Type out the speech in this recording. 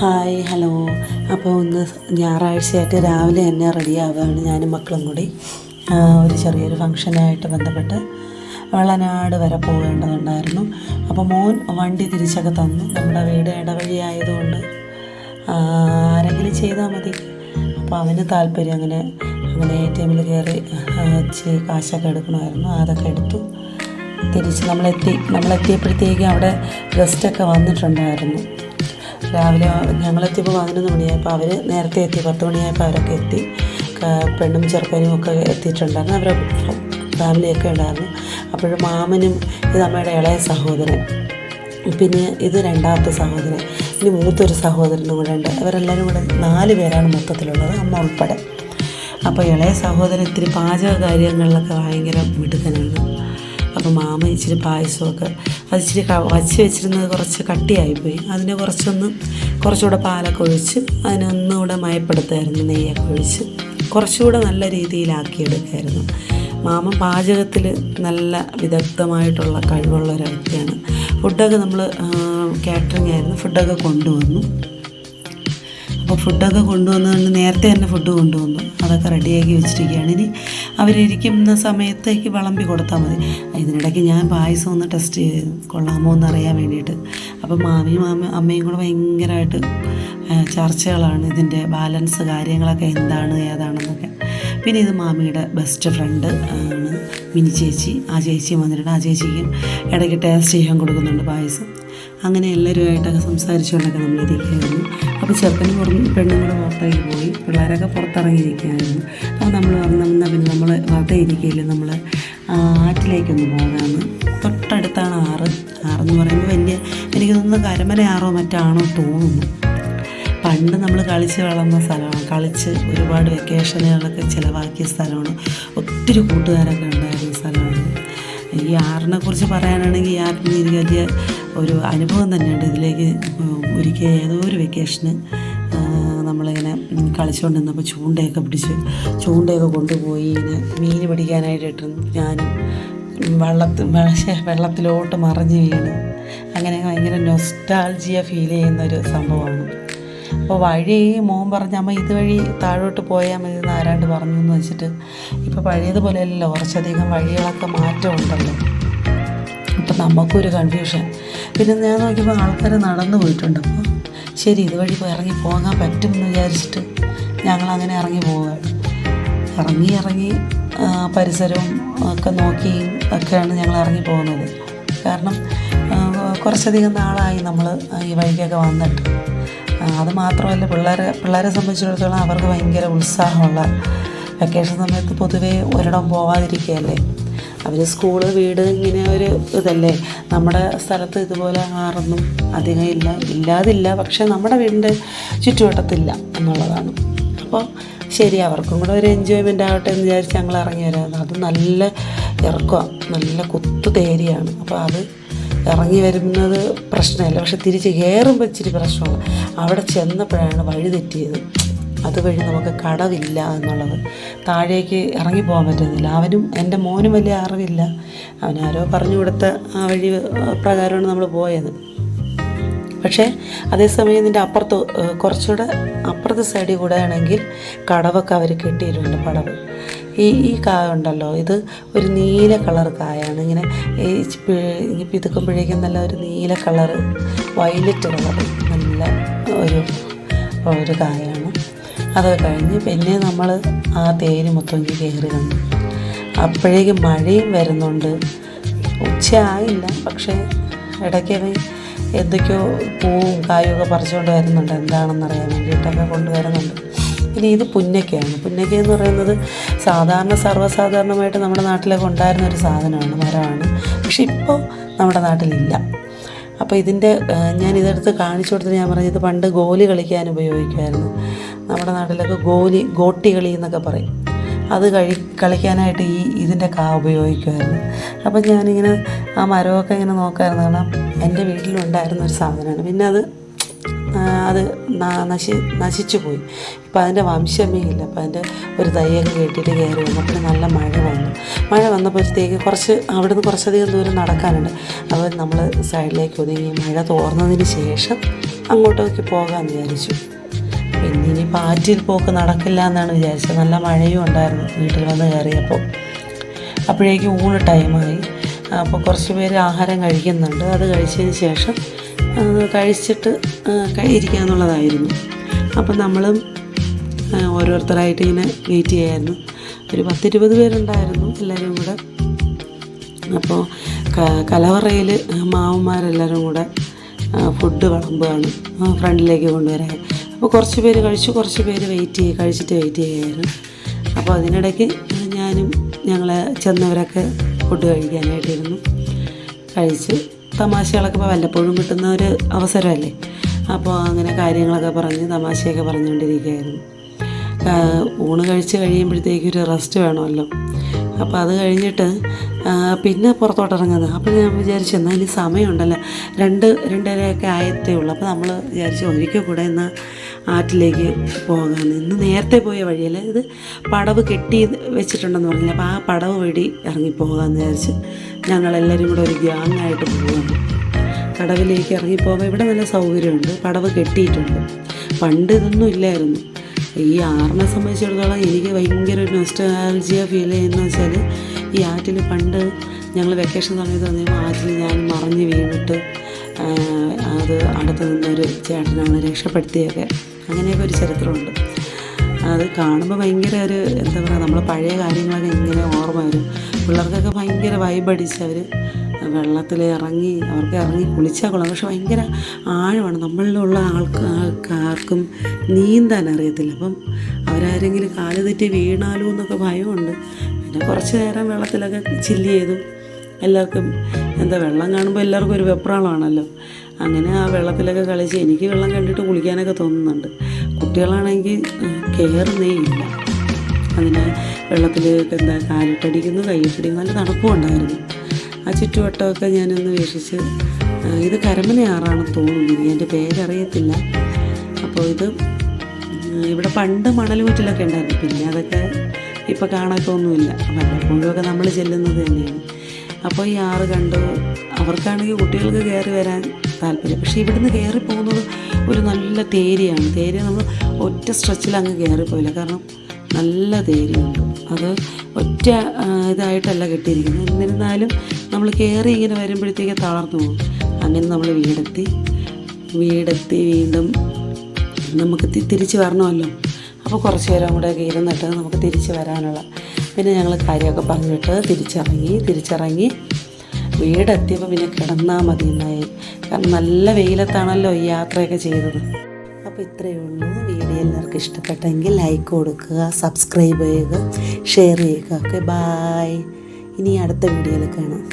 Hi hello. അപ്പോൾ ഒന്ന് ഞായറാഴ്ചയായിട്ട് രാവിലെ തന്നെ റെഡിയാവുകയാണ് ഞാനും മക്കളും കൂടി. ഒരു ചെറിയൊരു ഫംഗ്ഷനായിട്ട് ബന്ധപ്പെട്ട് വളനാട് വരെ പോകേണ്ടതുണ്ടായിരുന്നു. അപ്പോൾ മോൻ വണ്ടി തിരിച്ചൊക്കെ തന്നു. നമ്മുടെ വീട് ഇടവഴി ആയതുകൊണ്ട് ആരെങ്കിലും ചെയ്താൽ മതി. അപ്പോൾ അവന് താല്പര്യം അങ്ങനെ അങ്ങനെ എ ടി എമ്മിൽ കയറി കാശൊക്കെ എടുക്കണമായിരുന്നു. അതൊക്കെ എടുത്തു. തിരിച്ച് നമ്മളെത്തി നമ്മളെത്തിയപ്പോഴത്തേക്കും അവിടെ ഗസ്റ്റൊക്കെ വന്നിട്ടുണ്ടായിരുന്നു. രാവിലെ ഞങ്ങളെത്തിയപ്പോൾ പതിനൊന്ന് മണിയായപ്പോൾ അവർ നേരത്തെ എത്തി. പത്ത് മണിയായപ്പോൾ അവരൊക്കെ എത്തി. പെണ്ണും ചെറുക്കനും ഒക്കെ എത്തിയിട്ടുണ്ടായിരുന്നു. അവരെ ഫാമിലിയൊക്കെ ഉണ്ടായിരുന്നു. അപ്പോഴും മാമനും ഇത് അമ്മയുടെ ഇളയ സഹോദരൻ. പിന്നെ ഇത് രണ്ടാമത്തെ സഹോദരൻ. ഇനി മൂത്തൊരു സഹോദരനും കൂടെ ഉണ്ട്. അവരെല്ലാവരും കൂടെ നാല് പേരാണ് മൊത്തത്തിലുള്ളത് അമ്മ ഉൾപ്പെടെ. അപ്പോൾ ഇളയ സഹോദരൻ ഇത്തിരി പാചക കാര്യങ്ങളിലൊക്കെ ഭയങ്കര മിടുക്കനാണ്. അപ്പോൾ മാമ ഇച്ചിരി പായസമൊക്കെ അത് ഇച്ചിരി വച്ച് വെച്ചിരുന്നത് കുറച്ച് കട്ടിയായിപ്പോയി. അതിനെ കുറച്ചൊന്ന് കുറച്ചുകൂടെ പാലൊക്കെ ഒഴിച്ച് അതിനൊന്നുകൂടെ മയപ്പെടുത്തായിരുന്നു നെയ്യൊക്കെ ഒഴിച്ച്. കുറച്ചുകൂടെ നല്ല രീതിയിലാക്കിയെടുക്കായിരുന്നു. മാമ പാചകത്തിൽ നല്ല വിദഗ്ധമായിട്ടുള്ള കഴിവുള്ള ഒരു വ്യക്തിയാണ്. ഫുഡൊക്കെ നമ്മൾ കാറ്ററിംഗ് ആയിരുന്നു. ഫുഡൊക്കെ കൊണ്ടുവന്നു. അപ്പോൾ ഫുഡൊക്കെ കൊണ്ടുവന്നുകൊണ്ട് നേരത്തെ തന്നെ ഫുഡ് കൊണ്ടുവന്നു. അതൊക്കെ റെഡിയാക്കി വെച്ചിരിക്കുകയാണ്. ഇനി അവരിരിക്കുന്ന സമയത്തേക്ക് വിളമ്പി കൊടുത്താൽ മതി. ഇതിനിടയ്ക്ക് ഞാൻ പായസം ഒന്ന് ടെസ്റ്റ് ചെയ്ത് കൊള്ളാമോ എന്ന് അറിയാൻ വേണ്ടിയിട്ട്. അപ്പോൾ മാമിയും മാമ അമ്മയും കൂടെ ഭയങ്കരമായിട്ട് ചർച്ചകളാണ് ഇതിന്റെ ബാലൻസ് കാര്യങ്ങളൊക്കെ എന്താണ് ഏതാണെന്നൊക്കെ. പിന്നെ ഇത് മാമിയുടെ ബെസ്റ്റ് ഫ്രണ്ട് ആണ് മിനി ചേച്ചി. ആ ചേച്ചിയും വന്നിട്ടുണ്ട്. ആ ചേച്ചിക്കും ഇടയ്ക്ക് ടേസ്റ്റ് ചെയ്യാൻ കൊടുക്കുന്നുണ്ട് പായസം. അങ്ങനെ എല്ലാവരുമായിട്ടൊക്കെ സംസാരിച്ചുകൊണ്ടൊക്കെ നമ്മളിരിക്കുകയായിരുന്നു അപ്പോൾ ചെറുക്കനും പുറത്ത് പെണ്ണും കൂടെ പുറത്തേക്ക് പോയി. പിള്ളേരൊക്കെ പുറത്തിറങ്ങിയിരിക്കുകയായിരുന്നു. അപ്പോൾ നമ്മൾ പറഞ്ഞു എന്നാൽ പിന്നെ നമ്മൾ വെറുതെ ഇരിക്കുകയില്ല നമ്മൾ ആറ്റിലേക്കൊന്ന് പോകാമെന്ന് തൊട്ടടുത്താണ് ആറ്. ആറെന്ന് പറയുമ്പോൾ വലിയ എനിക്ക് തോന്നുന്നു ആറോ മറ്റാണോ തോന്നുന്നു. പണ്ട് നമ്മൾ കളിച്ച് വളർന്ന സ്ഥലമാണ്. കളിച്ച് ഒരുപാട് വെക്കേഷനുകളൊക്കെ ചിലവാക്കിയ സ്ഥലമാണ്. ഒത്തിരി കൂട്ടുകാരൊക്കെ ഉണ്ടായിരുന്ന സ്ഥലമാണ്. ഈ ആറിനെ കുറിച്ച് പറയാനാണെങ്കിൽ ഈ ആറിന് എനിക്ക് വലിയ ഒരു അനുഭവം തന്നെയുണ്ട്. ഇതിലേക്ക് ഒരിക്കൽ ഏതോ ഒരു വെക്കേഷന് നമ്മളിങ്ങനെ കളിച്ചുകൊണ്ട് നിന്നപ്പോൾ ചൂണ്ടയൊക്കെ പിടിച്ച് ചൂണ്ടയൊക്കെ കൊണ്ടുപോയി ഇങ്ങനെ മീൻ പിടിക്കാനായിട്ട് ഞാനും വെള്ളത്തിൽ വെള്ളത്തിലോട്ട് മറിഞ്ഞ് വീണ്. അങ്ങനെ ഭയങ്കര നൊസ്റ്റാൾജിയ ഫീൽ ചെയ്യുന്ന ഒരു സംഭവമാണ്. അപ്പോൾ വഴി മോൻ പറഞ്ഞ അമ്മ ഇതുവഴി താഴോട്ട് പോയാൽ മതി എന്ന് ആരാണ്ട് പറഞ്ഞു എന്ന് വെച്ചിട്ട് ഇപ്പോൾ പഴയതുപോലെയല്ലോ കുറച്ചധികം വഴികളൊക്കെ മാറ്റമുണ്ടല്ലോ. അപ്പം നമുക്കൊരു കൺഫ്യൂഷൻ പിന്നെ ഞാൻ നോക്കിയപ്പോൾ ആൾക്കാർ നടന്നു പോയിട്ടുണ്ട്. അപ്പോൾ ശരി ഇതുവഴി പോയി ഇറങ്ങി പോകാൻ പറ്റും എന്ന് വിചാരിച്ചിട്ട് ഞങ്ങൾ അങ്ങനെ ഇറങ്ങി പോവുകയാണ്. ഇറങ്ങി ഇറങ്ങി പരിസരവും ഒക്കെ നോക്കി ഒക്കെയാണ് ഞങ്ങൾ ഇറങ്ങി പോകുന്നത്. കാരണം കുറച്ചധികം നാളായി നമ്മൾ ഈ വഴിക്കൊക്കെ വന്നിട്ട്. അത് മാത്രമല്ല പിള്ളേരെ പിള്ളേരെ സംബന്ധിച്ചിടത്തോളം അവർക്ക് ഭയങ്കര ഉത്സാഹമുള്ള വെക്കേഷൻ സമയത്ത് പൊതുവേ ഒരിടം പോവാതിരിക്കുകയല്ലേ? അവർ സ്കൂൾ വീട് ഇങ്ങനെ ഒരു ഇതല്ലേ? നമ്മുടെ സ്ഥലത്ത് ഇതുപോലെ ആറൊന്നും അധികം ഇല്ല. ഇല്ലാതില്ല പക്ഷേ നമ്മുടെ വീടിന്റെ ചുറ്റുവട്ടത്തില്ല എന്നുള്ളതാണ്. അപ്പോൾ ശരി അവർക്കും കൂടെ ഒരു എൻജോയ്മെന്റ് ആവട്ടെ എന്ന് വിചാരിച്ച് ഞങ്ങൾ ഇറങ്ങി വരാം അത് നല്ല ഇറക്കമാണ് നല്ല കുത്തു തേരിയാണ്. അപ്പോൾ അത് ഇറങ്ങി വരുന്നത് പ്രശ്നമല്ല. പക്ഷെ തിരിച്ച് കയറുമ്പോൾ ഇച്ചിരി പ്രശ്നമാണ് അവിടെ ചെന്നപ്പോഴാണ് വഴി തെറ്റിയത്. അതുവഴി നമുക്ക് കടവില്ല എന്നുള്ളത്. താഴേക്ക് ഇറങ്ങി പോകാൻ പറ്റുന്നില്ല. അവനും എന്റെ മോനും വലിയ അറിവില്ല. അവനാരോ പറഞ്ഞു കൊടുത്ത ആ വഴി പ്രകാരമാണ് നമ്മൾ പോയത്. പക്ഷേ അതേസമയം ഇതിന്റെ അപ്പുറത്ത് കുറച്ചുകൂടെ അപ്പുറത്തെ സൈഡിൽ കൂടെ ആണെങ്കിൽ കടവൊക്കെ അവർ കെട്ടിയിട്ടുണ്ട് പടവ്. ഈ ഈ കായ ഉണ്ടല്ലോ ഇത് ഒരു നീല കളർ കായാണ്. ഇങ്ങനെ ഈ പിതുക്കുമ്പോഴേക്കും നല്ല ഒരു നീല കളർ വയലറ്റ് കളർ നല്ല ഒരു ഒരു കായാണ്. അത് കഴിഞ്ഞ് പിന്നെ നമ്മൾ ആ തേര് മൊത്തം കയറി വന്നു. അപ്പോഴേക്കും മഴയും വരുന്നുണ്ട്. ഉച്ചയായില്ല പക്ഷേ ഇടയ്ക്ക് എന്തൊക്കെയോ പൂവും കായുമൊക്കെ പറിച്ചുകൊണ്ട് വരുന്നുണ്ട്. എന്താണെന്ന് അറിയാൻ വേണ്ടിയിട്ടൊക്കെ കൊണ്ടുവരുന്നുണ്ട് ഇനി ഇത് പുന്നക്കയാണ്. പുന്നക്ക എന്ന് പറയുന്നത് സാധാരണ സർവസാധാരണമായിട്ട് നമ്മുടെ നാട്ടിലൊക്കെ ഉണ്ടായിരുന്ന ഒരു സാധനമാണ് മരമാണ്. പക്ഷെ ഇപ്പോൾ നമ്മുടെ നാട്ടിലില്ല. അപ്പോൾ ഇതിന്റെ ഞാൻ ഇതെടുത്ത് കാണിച്ചു കൊടുത്തിട്ട് ഞാൻ പറഞ്ഞത് പണ്ട് ഗോലി കളിക്കാൻ ഉപയോഗിക്കുമായിരുന്നു. നമ്മുടെ നാട്ടിലൊക്കെ ഗോലി ഗോട്ടി കളി എന്നൊക്കെ പറയും. അത് കഴി കളിക്കാനായിട്ട് ഈ ഇതിന്റെ കാ ഉപയോഗിക്കുമായിരുന്നു. അപ്പം ഞാനിങ്ങനെ ആ മരമൊക്കെ ഇങ്ങനെ നോക്കാമായിരുന്നു കാരണം എന്റെ വീട്ടിലുണ്ടായിരുന്ന ഒരു സാധനമാണ്. പിന്നെ അത് അത് നശി നശിച്ചു പോയി. ഇപ്പം അതിന്റെ വംശമേ ഇല്ല. അപ്പം അതിന്റെ ഒരു തയ്യൊക്കെ കെട്ടിയിട്ട് കയറി വന്നപ്പോൾ നല്ല മഴ വന്നു. മഴ വന്നപ്പോഴത്തേക്ക് കുറച്ച് അവിടുന്ന് കുറച്ചധികം ദൂരം നടക്കാനുണ്ട്. അപ്പോൾ നമ്മൾ സൈഡിലേക്ക് ഒതുങ്ങി മഴ തോർന്നതിന് ശേഷം അങ്ങോട്ടേക്ക് പോകാമെന്ന് വിചാരിച്ചു. പിന്നെ ഇനി പാറ്റിൽ പോക്ക് നടക്കില്ല എന്നാണ് വിചാരിച്ചത്. നല്ല മഴയും ഉണ്ടായിരുന്നു വീട്ടിൽ വന്ന് കയറിയപ്പോൾ. അപ്പോഴേക്കും ഊണ് ടൈമായി. അപ്പോൾ കുറച്ച് പേര് ആഹാരം കഴിക്കുന്നുണ്ട്. അത് കഴിച്ചതിന് ശേഷം കഴിച്ചിട്ട് ആ, എന്നുള്ളതായിരുന്നു. അപ്പം നമ്മളും ഓരോരുത്തരായിട്ട് ഇങ്ങനെ വെയിറ്റ് ചെയ്യായിരുന്നു. ഒരു പത്തിരുപത് പേരുണ്ടായിരുന്നു എല്ലാവരും കൂടെ. അപ്പോൾ കലവറയിൽ മാവന്മാരെല്ലാവരും കൂടെ ഫുഡ് വിളമ്പുകയാണ് ഫ്രണ്ടിലേക്ക് കൊണ്ടുവരാൻ. അപ്പോൾ കുറച്ച് പേര് കഴിച്ചു കുറച്ച് പേര് വെയിറ്റ് ചെയ്ത് കഴിച്ചിട്ട് വെയിറ്റ് ചെയ്യുകയായിരുന്നു അപ്പോൾ അതിനിടയ്ക്ക് ഞാനും ഞങ്ങൾ ചെന്നവരൊക്കെ ഫുഡ് കഴിക്കാനായിട്ടിരുന്നു. കഴിച്ച് തമാശകളൊക്കെ ഇപ്പോൾ വല്ലപ്പോഴും കിട്ടുന്ന ഒരു അവസരമല്ലേ? അപ്പോൾ അങ്ങനെ കാര്യങ്ങളൊക്കെ പറഞ്ഞ് തമാശയൊക്കെ പറഞ്ഞുകൊണ്ടിരിക്കുകയായിരുന്നു. ഊണ് കഴിച്ച് കഴിയുമ്പോഴത്തേക്ക് ഒരു റെസ്റ്റ് വേണമല്ലോ. അപ്പോൾ അത് കഴിഞ്ഞിട്ട് പിന്നെ പുറത്തോട്ട് ഇറങ്ങുന്നത്. അപ്പോൾ ഞാൻ വിചാരിച്ചു എന്നാൽ ഇനി സമയമുണ്ടല്ലോ. രണ്ട് രണ്ടരയൊക്കെ ആയത്തേ ഉള്ളൂ. അപ്പോൾ നമ്മൾ വിചാരിച്ചു ഒരിക്കൽ കൂടെ ഇന്ന് ആറ്റിലേക്ക് പോകാൻ. ഇന്ന് നേരത്തെ പോയ വഴിയല്ല ഇത് പടവ് കെട്ടി വെച്ചിട്ടുണ്ടെന്ന് പറഞ്ഞില്ല അപ്പോൾ ആ പടവ് വഴി ഇറങ്ങി പോകാമെന്ന് വിചാരിച്ച് ഞങ്ങളെല്ലാവരും കൂടെ ഒരു ഗ്യാങ്ങായിട്ട് പോകാമെന്ന് കടവിലേക്ക് ഇറങ്ങിപ്പോകുമ്പോൾ ഇവിടെ നല്ല സൗകര്യമുണ്ട് പടവ് കെട്ടിയിട്ടുണ്ട്. പണ്ട് ഇതൊന്നും ഇല്ലായിരുന്നു. ഈ ആറിനെ സംബന്ധിച്ചിടത്തോളം എനിക്ക് ഭയങ്കര ഒരു നൊസ്റ്റാൾജിയ ഫീൽ ചെയ്യുന്ന വെച്ചാൽ ഈ ആറ്റിൽ പണ്ട് ഞങ്ങൾ വെക്കേഷൻ സമയത്ത് വന്നപ്പോൾ ആറ്റിൽ ഞാൻ മറിഞ്ഞ് വീണിട്ട് അത് അടുത്ത് നിന്നൊരു ചേട്ടനാണ് രക്ഷപ്പെടുത്തിയൊക്കെ അങ്ങനെയൊക്കെ ഒരു ചരിത്രമുണ്ട്. അത് കാണുമ്പോൾ ഭയങ്കര ഒരു എന്താ പറയുക നമ്മൾ പഴയ കാര്യങ്ങളൊക്കെ ഇങ്ങനെ ഓർമ്മ വരും. പിള്ളേർക്കൊക്കെ ഭയങ്കര വൈബടിച്ച് അവർ വെള്ളത്തിൽ ഇറങ്ങി അവർക്ക് ഇറങ്ങി കുളിച്ചാൽ കൊള്ളാം. പക്ഷെ ഭയങ്കര ആഴമാണ്. നമ്മളിലുള്ള ആൾക്ക് ആൾക്കാർക്കും നീന്താൻ അറിയത്തില്ല. അപ്പം അവരാരെങ്കിലും കാൽ തെറ്റി വീണാലോ എന്നൊക്കെ ഭയമുണ്ട്. പിന്നെ കുറച്ച് നേരം വെള്ളത്തിലൊക്കെ ചില്ല് ചെയ്തു എല്ലാവർക്കും എന്താ വെള്ളം കാണുമ്പോൾ എല്ലാവർക്കും ഒരു വെപ്രാളമാണല്ലോ. അങ്ങനെ ആ വെള്ളത്തിലൊക്കെ കളിച്ച് എനിക്ക് വെള്ളം കണ്ടിട്ട് കുളിക്കാനൊക്കെ തോന്നുന്നുണ്ട്. കുട്ടികളാണെങ്കിൽ കയറുന്നേ ഇല്ല. അതിന് വെള്ളത്തിൽ എന്താ കാലിട്ടടിക്കുന്നു കൈയിട്ടടിക്കുന്നു നല്ല തണുപ്പും ഉണ്ടായിരുന്നു. ആ ചുറ്റുവട്ടമൊക്കെ ഞാനൊന്ന് വീക്ഷിച്ച് ഇത് കരമനയാറാണെന്ന് തോന്നുന്നു. എന്റെ പേരറിയത്തില്ല. അപ്പോൾ ഇത് ഇവിടെ പണ്ട് മണലുമുറ്റിലൊക്കെ ഉണ്ടായിരുന്നു. പിന്നെ അതൊക്കെ ഇപ്പോൾ കാണത്തൊന്നുമില്ല. വല്ലപ്പോഴുമൊക്കെ നമ്മൾ ചെല്ലുന്നത് തന്നെയാണ്. അപ്പോൾ ഈ ആറ് കണ്ടു. അവർക്കാണെങ്കിൽ കുട്ടികൾക്ക് കയറി വരാൻ താല്പര്യം. പക്ഷേ ഇവിടുന്ന് കയറി പോകുന്നത് ഒരു നല്ല തേരിയാണ്. തേരി നമ്മൾ ഒറ്റ സ്ട്രെച്ചിൽ അങ്ങ് കയറിപ്പോയില്ല കാരണം നല്ല തേരിയുണ്ട്. അത് ഒറ്റ ഇതായിട്ടല്ല കെട്ടിയിരിക്കുന്നത്. എന്നിരുന്നാലും നമ്മൾ കയറി ഇങ്ങനെ വരുമ്പോഴത്തേക്ക് തളർന്നു പോകും. അങ്ങനെ നമ്മൾ വീടെത്തി. വീടെത്തി വീണ്ടും നമുക്ക് തിരിച്ച് വരണമല്ലോ. അപ്പോൾ കുറച്ച് നേരം കൂടെ ഇരുന്നിട്ട് നമുക്ക് തിരിച്ച് വരാനുള്ള. പിന്നെ ഞങ്ങൾ കാര്യമൊക്കെ പറഞ്ഞിട്ട് തിരിച്ചിറങ്ങി തിരിച്ചിറങ്ങി വീടെത്തിയപ്പോൾ പിന്നെ കിടന്നാൽ മതി എന്നായി കാരണം നല്ല വെയിലത്താണല്ലോ ഈ യാത്രയൊക്കെ ചെയ്തത്. അപ്പോൾ ഇത്രയേ ഉള്ളൂ. വീഡിയോ എല്ലാവർക്കും ഇഷ്ടപ്പെട്ടെങ്കിൽ ലൈക്ക് കൊടുക്കുക സബ്സ്ക്രൈബ് ചെയ്യുക ഷെയർ ചെയ്യുക. ഓക്കെ ബായ് ഇനി അടുത്ത വീഡിയോയിൽ കാണാം.